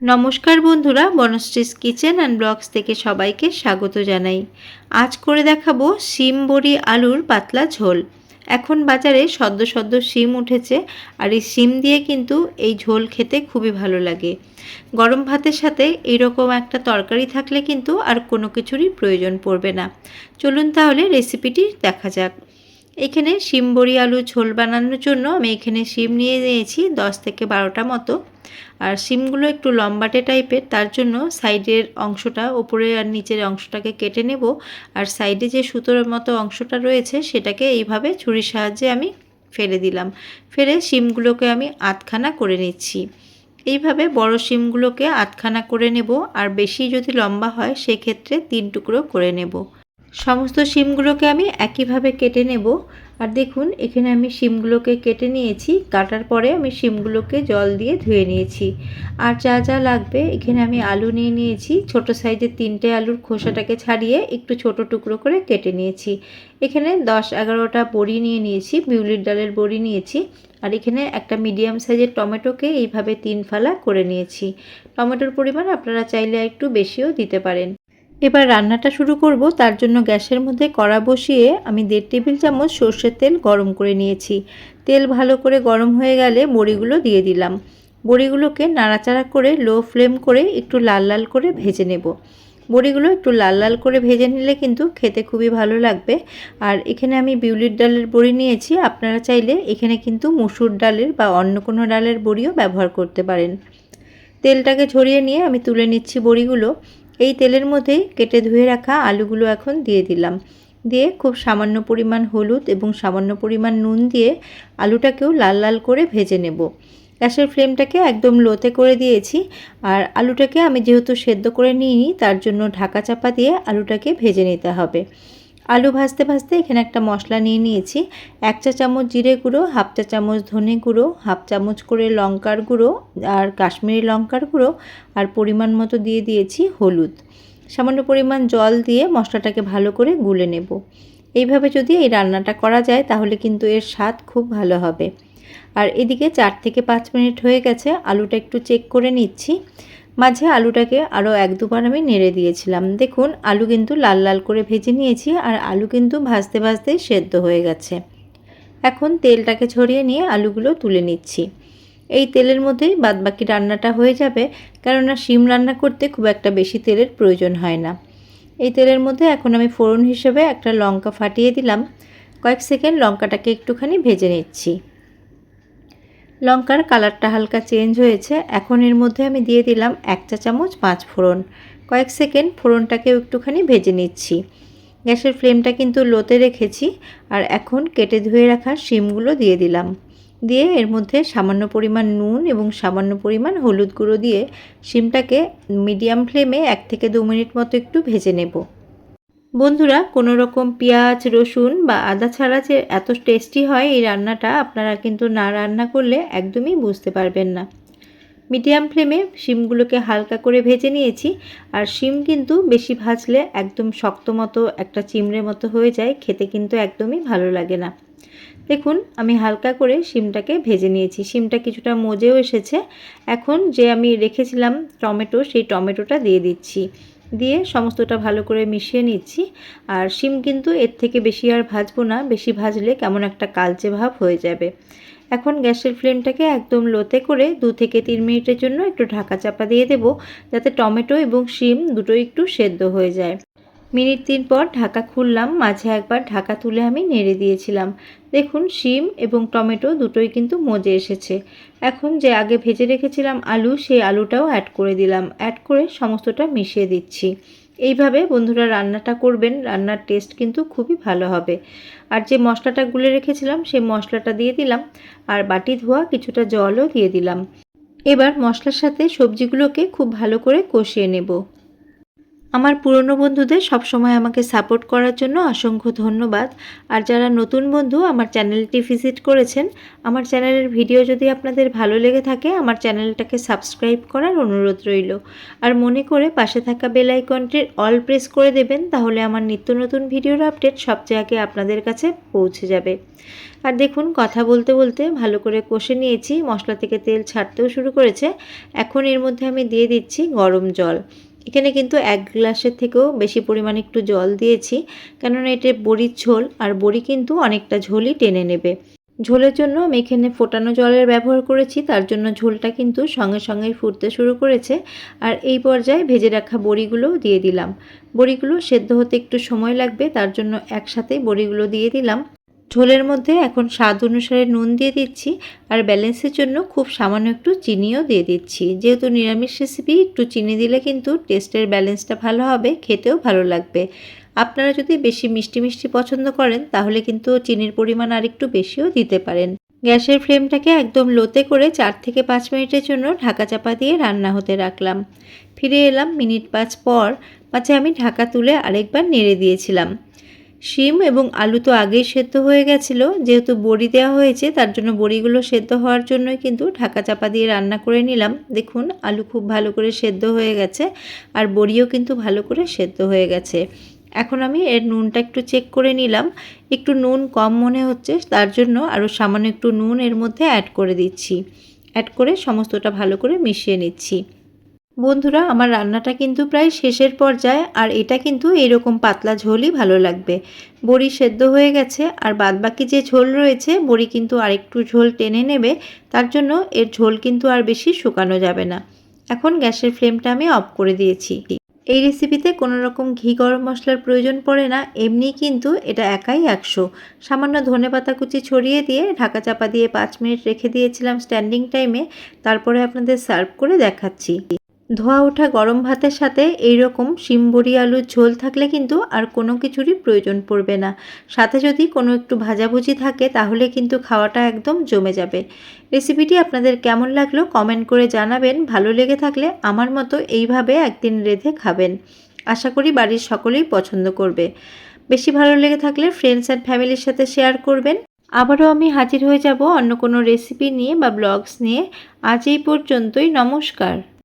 নমস্কার বন্ধুরা, বনশ্রীস kitchen and blogs থেকে সবাইকে স্বাগত জানাই। আজ করে দেখাবো শিম বড়ি আলুর পাতলা ঝোল। এখন বাজারে সদ্য সদ্য শিম উঠেছে আর এই শিম দিয়ে কিন্তু এই ঝোল খেতে খুবই ভালো লাগে। গরম ভাতের সাথে এইরকম একটা তরকারি থাকলে কিন্তু আর কোনো কিছুরই প্রয়োজন পড়বে না। চলুন তাহলে রেসিপিটি দেখা যাক। এখানে শিম বড়ি আলু ঝোল বানানোর জন্য আমি এখানে শিম নিয়ে নিয়েছি দশ থেকে বারোটা মতো। আর সিমগুলো একটু লম্বাটে টাইপের, তার জন্য সাইডের অংশটা, ওপরে আর নিচের অংশটাকে কেটে নেব। আর সাইডে যে সুতোর মতো অংশটা রয়েছে, সেটাকে এইভাবে ছুরির সাহায্যে আমি ফেলে দিলাম। ফেলে সিমগুলোকে আমি আধখানা করে নিচ্ছি। এইভাবে বড় সিমগুলোকে আধখানা করে নেব, আর বেশি যদি লম্বা হয়, সেক্ষেত্রে তিন টুকরো করে নেব। সমস্ত সিমগুলোকে আমি একইভাবে কেটে নেব। আর দেখুন, এখানে আমি শিমগুলোকে কেটে নিয়েছি। কাটার পরে আমি শিমগুলোকে জল দিয়ে ধুয়ে নিয়েছি। আর যা যা লাগবে, এখানে আমি আলু নিয়ে নিয়েছি। ছোট সাইজের তিনটে আলুর খোসাটাকে ছাড়িয়ে একটু ছোট টুকরো করে কেটে নিয়েছি। এখানে দশ এগারোটা বড়ি নিয়ে নিয়েছি, বিউলির ডালের বড়ি নিয়েছি। আর এখানে একটা মিডিয়াম সাইজের টমেটোকে এইভাবে তিন ফালা করে নিয়েছি। টমেটোর পরিমাণ আপনারা চাইলে একটু বেশিও দিতে পারেন। এবার রান্নাটা শুরু করব। তার জন্য গ্যাসের মধ্যে কড়া বসিয়ে আমি দেড় টেবিল চামচ সর্ষের তেল গরম করে নিয়েছি। তেল ভালো করে গরম হয়ে গেলে বড়িগুলো দিয়ে দিলাম। বড়িগুলোকে নাড়াচাড়া করে লো ফ্লেম করে একটু লাল লাল করে ভেজে নেব। বড়িগুলো একটু লাল লাল করে ভেজে নিলে কিন্তু খেতে খুবই ভালো লাগবে। আর এখানে আমি বিউলির ডালের বড়ি নিয়েছি। আপনারা চাইলে এখানে কিন্তু মুসুর ডালের বা অন্য কোনো ডালের বড়িও ব্যবহার করতে পারেন। তেলটাকে ঝরিয়ে নিয়ে আমি তুলে নিচ্ছি বড়িগুলো। এই তেলের মধ্যে কেটে ধুয়ে রাখা আলুগুলো এখন দিয়ে দিলাম। দিয়ে খুব সামান্য পরিমাণ হলুদ এবং সামান্য পরিমাণ নুন দিয়ে আলুটাকেও লাল লাল করে ভেজে নেব। গ্যাসের ফ্লেমটাকে একদম লোতে করে দিয়েছি আর আলুটাকে আমি যেহেতু সেদ্ধ করে নিইনি, তার জন্য ঢাকা চাপা দিয়ে আলুটাকে ভেজে নিতে হবে। আলু ভাজতে ভাজতে এখানে একটা মশলা নিয়ে নিয়েছি। এক চা চামচ জিরে গুঁড়ো, হাফ চা চামচ ধনে গুঁড়ো, হাফ চামচ করে লঙ্কার গুঁড়ো আর কাশ্মীরি লঙ্কার গুঁড়ো আর পরিমাণ মতো দিয়ে দিয়েছি হলুদ। সামান্য পরিমাণ জল দিয়ে মশলাটাকে ভালো করে গুলে নেব। এইভাবে যদি এই রান্নাটা করা যায় তাহলে কিন্তু এর স্বাদ খুব ভালো হবে। আর এদিকে চার থেকে পাঁচ মিনিট হয়ে গেছে, আলুটা একটু চেক করে নিচ্ছি। মাঝে আলুটাকে আরও এক দুবার আমি নেড়ে দিয়েছিলাম। দেখুন, আলু কিন্তু লাল লাল করে ভেজে নিয়েছি আর আলু কিন্তু ভাজতে ভাজতে সেদ্ধ হয়ে গেছে। এখন তেলটাকে ছড়িয়ে নিয়ে আলুগুলো তুলে নিচ্ছি। এই তেলের মধ্যেই বাদবাকি রান্নাটা হয়ে যাবে, কেননা শিম রান্না করতে খুব একটা বেশি তেলের প্রয়োজন হয় না। এই তেলের মধ্যে এখন আমি ফোড়ন হিসেবে একটা লঙ্কা ফাটিয়ে দিলাম। কয়েক সেকেন্ড লঙ্কাটাকে একটুখানি ভেজে নিচ্ছি। লঙ্কার কালারটা হালকা চেঞ্জ হয়েছে। এখন এর মধ্যে আমি দিয়ে দিলাম এক চা চামচ পাঁচ ফোড়ন। কয়েক সেকেন্ড ফোড়নটাকেও একটুখানি ভেজে নিচ্ছি। গ্যাসের ফ্লেমটা কিন্তু লোতে রেখেছি আর এখন কেটে ধুয়ে রাখা শিমগুলো দিয়ে দিলাম। দিয়ে এর মধ্যে সামান্য পরিমাণ নুন এবং সামান্য পরিমাণ হলুদ গুঁড়ো দিয়ে শিমটাকে মিডিয়াম ফ্লেমে এক থেকে দু মিনিট মতো একটু ভেজে নেব। বন্ধুরা কোনো রকম পেঁয়াজ, রসুন বা আদা ছাড়া যে এত টেস্টি হয় এই রান্নাটা, আপনারা কিন্তু না রান্না করলে একদমই বুঝতে পারবেন না। মিডিয়াম ফ্লেমে শিমগুলোকে হালকা করে ভেজে নিয়েছি, আর শিম কিন্তু বেশি ভাজলে একদম শক্ত মতো একটা চিমড়ে মতো হয়ে যায়, খেতে কিন্তু একদমই ভালো লাগে না। দেখুন, আমি হালকা করে শিমটাকে ভেজে নিয়েছি। শিমটা কিছুটা মজেও এসেছে। এখন যে আমি রেখেছিলাম টমেটো, সেই টমেটোটা দিয়ে দিচ্ছি। দিয়ে সমস্তটা ভালো করে মিশিয়ে নিচ্ছি। আর শিম কিন্তু এর থেকে বেশি আর ভাজবো না, বেশি ভাজলে কেমন একটা কালচে ভাব হয়ে যাবে। এখন গ্যাসের ফ্লেমটাকে একদম লোতে করে দু থেকে তিন মিনিটের জন্য একটু ঢাকা চাপা দিয়ে দেব, যাতে টমেটো এবং শিম দুটোই একটু সেদ্ধ হয়ে যায়। মিনিট তিন পর ঢাকা খুললাম, মাঝে একবার ঢাকা তুলে আমি নেড়ে দিয়েছিলাম। দেখুন, শিম এবং টমেটো দুটোই কিন্তু মজে এসেছে। এখন যে আগে ভেজে রেখেছিলাম আলু, সেই আলুটাও অ্যাড করে দিলাম। অ্যাড করে সমস্তটা মিশিয়ে দিচ্ছি। এইভাবে বন্ধুরা রান্নাটা করবেন, রান্নার টেস্ট কিন্তু খুবই ভালো হবে। আর যে মশলাটা গুলে রেখেছিলাম, সেই মশলাটা দিয়ে দিলাম। আর বাটি ধোয়া কিছুটা জলও দিয়ে দিলাম। এবার মশলার সাথে সবজিগুলোকে খুব ভালো করে কষিয়ে নেব। আমার পুরনো বন্ধুদের সবসময় আমাকে সাপোর্ট করার জন্য অসংখ্য ধন্যবাদ। আর যারা নতুন বন্ধু আমার চ্যানেলটি ভিজিট করেছেন, আমার চ্যানেলের ভিডিও যদি আপনাদের ভালো লেগে থাকে, আমার চ্যানেলটাকে সাবস্ক্রাইব করার অনুরোধ রইল। আর মনে করে পাশে থাকা বেল আইকনটির অল প্রেস করে দেবেন, তাহলে আমার নিত্য নতুন ভিডিওর আপডেট সবচেয়ে আগে আপনাদের কাছে পৌঁছে যাবে। আর দেখুন, কথা বলতে বলতে ভালো করে কষে নিয়েছি, মশলা থেকে তেল ছাড়তেও শুরু করেছে। এখন এর মধ্যে আমি দিয়ে দিচ্ছি গরম জল। এখানে কিন্তু এক গ্লাসের থেকেও বেশি পরিমাণে একটু জল দিয়েছি, কেননা এটা বড়ির ঝোল আর বড়ি কিন্তু অনেকটা ঝোলই টেনে নেবে। ঝোলের জন্য আমি এখানে ফোটানো জলের ব্যবহার করেছি, তার জন্য ঝোলটা কিন্তু সঙ্গে সঙ্গেই ফুটতে শুরু করেছে আর এই পর্যায়ে ভেজে রাখা বড়িগুলোও দিয়ে দিলাম। বড়িগুলো সেদ্ধ হতে একটু সময় লাগবে, তার জন্য একসাথেই বড়িগুলো দিয়ে দিলাম। ঝোলের মধ্যে এখন স্বাদ অনুসারে নুন দিয়ে দিচ্ছি আর ব্যালেন্সের জন্য খুব সামান্য একটু চিনিও দিয়ে দিচ্ছি। যেহেতু নিরামিষ রেসিপি একটু চিনি দিলে কিন্তু টেস্টের ব্যালেন্সটা ভালো হবে, খেতেও ভালো লাগবে। আপনারা যদি বেশি মিষ্টি মিষ্টি পছন্দ করেন, তাহলে কিন্তু চিনির পরিমাণ আর একটু বেশিও দিতে পারেন। গ্যাসের ফ্লেমটাকে একদম লোতে করে চার থেকে পাঁচ মিনিটের জন্য ঢাকা চাপা দিয়ে রান্না হতে রাখলাম। ফিরে এলাম মিনিট পাঁচ পর পাঁচে আমি ঢাকা তুলে আরেকবার নেড়ে দিয়েছিলাম। শিম এবং আলু তো আগেই সেদ্ধ হয়ে গেছিল। যেহেতু বড়ি দেওয়া হয়েছে, তার জন্য বড়িগুলো সেদ্ধ হওয়ার জন্যই কিন্তু ঢাকা চাপা দিয়ে রান্না করে নিলাম। দেখুন, আলু খুব ভালো করে সেদ্ধ হয়ে গেছে আর বড়িও কিন্তু ভালো করে সেদ্ধ হয়ে গেছে। এখন আমি এর নুনটা একটু চেক করে নিলাম। একটু নুন কম মনে হচ্ছে, তার জন্য আরও সামান্য একটু নুন এর মধ্যে অ্যাড করে দিচ্ছি। অ্যাড করে সমস্তটা ভালো করে মিশিয়ে নিচ্ছি। বন্ধুরা, আমার রান্নাটা কিন্তু প্রায় শেষের পর্যায়ে, আর এটা কিন্তু এরকম পাতলা ঝোলই ভালো লাগবে। বড়ি সেদ্ধ হয়ে গেছে, আর বাদবাকি যে ঝোল রয়েছে, বড়ি কিন্তু আরেকটু ঝোল টেনে নেবে, তার জন্য এর ঝোল কিন্তু আর বেশি শুকানো যাবে না। এখন গ্যাসের ফ্লেমটা আমি অফ করে দিয়েছি। এই রেসিপিতে কোনো রকম ঘি গরম মশলার প্রয়োজন পড়ে না, এমনি কিন্তু এটা একাই একশো। সামান্য ধনে পাতা কুচি ছড়িয়ে দিয়ে ঢাকা চাপা দিয়ে পাঁচ মিনিট রেখে দিয়েছিলাম স্ট্যান্ডিং টাইমে, তারপরে আপনাদের সার্ভ করে দেখাচ্ছি। ধোয়া ওঠা গরম ভাতের সাথে এই রকম শিমবড়ি আলুর ঝোল থাকলে কিন্তু আর কোনো কিছুরই প্রয়োজন পড়বে না। সাথে যদি কোনো একটু ভাজাভুজি থাকে, তাহলে কিন্তু খাওয়াটা একদম জমে যাবে। রেসিপিটি আপনাদের কেমন লাগল কমেন্ট করে জানাবেন। ভালো লেগে থাকলে আমার মতো এইভাবে একদিন রেঁধে খাবেন। আশা করি বাড়ির সকলেই পছন্দ করবে। বেশি ভালো লেগে থাকলে ফ্রেন্ডস অ্যান্ড ফ্যামিলির সাথে শেয়ার করবেন। আবারও আমি হাজির হয়ে যাব অন্য কোনো রেসিপি নিয়ে বা ব্লগস নিয়ে। আজ এই পর্যন্তই, নমস্কার।